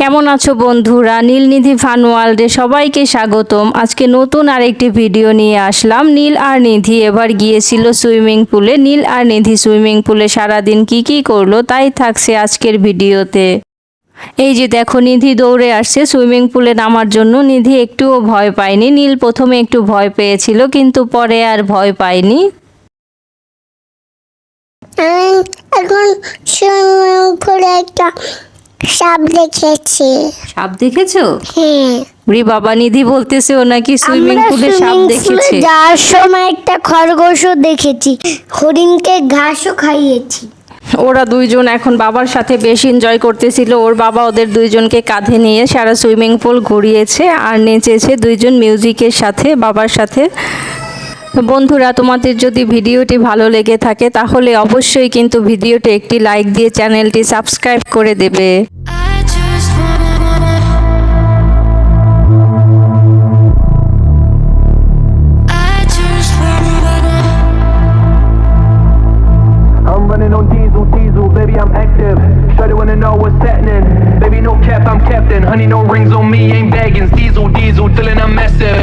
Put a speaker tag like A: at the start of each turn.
A: কেমন আছো বন্ধুরা? নীলনিধি ফান ওয়ার্ল্ডে সবাইকে স্বাগতম। আজকে নতুন আরেকটি ভিডিও নিয়ে আসলাম। নীল আর নিধি এবার গিয়েছিল সুইমিং পুলে। নীল আর নিধি সুইমিং পুলে সারাদিন কি কি করল তাই থাকছে আজকের ভিডিওতে। এই যে দেখো, নিধি দৌড়ে আসছে সুইমিং পুলে নামার জন্য। নিধি একটুও ভয় পায়নি। নীল প্রথমে একটু ভয় পেয়েছিল, কিন্তু পরে আর ভয় পায়নি।
B: এখন সুইমিং করে একটা সাপ দেখেছি।
A: সাপ দেখেছ?
B: হ্যাঁ।
A: রি বাবা নিধি বলতেছে ও নাকি সুইমিং পুলে সাপ দেখেছে?
B: যাওয়ার সময় একটা খরগোশও দেখেছি। হরিণকে ঘাসও খাইয়েছি।
A: ওরা দুইজন এখন বাবার সাথে বেশ এনজয় করতেছিল। ওর বাবা ওদের দুইজনকে কাঁধে নিয়ে সারা সুইমিং পুল ঘুরিয়েছে আর নেচেছে দুইজন মিউজিকের সাথে বাবার সাথে। বন্ধুরা তোমাদের যদি ভিডিওটি ভালো লেগে থাকে তাহলে অবশ্যই কিন্তু ভিডিওটি একটি লাইক দিয়ে চ্যানেলটি সাবস্ক্রাইব করে দেবে।
C: Running on diesel, diesel, baby, I'm active. Shawty wanna know what's happening. Baby, no cap, I'm captain. Honey, no rings on me, ain't bagging. Diesel, diesel, dealing, I'm massive.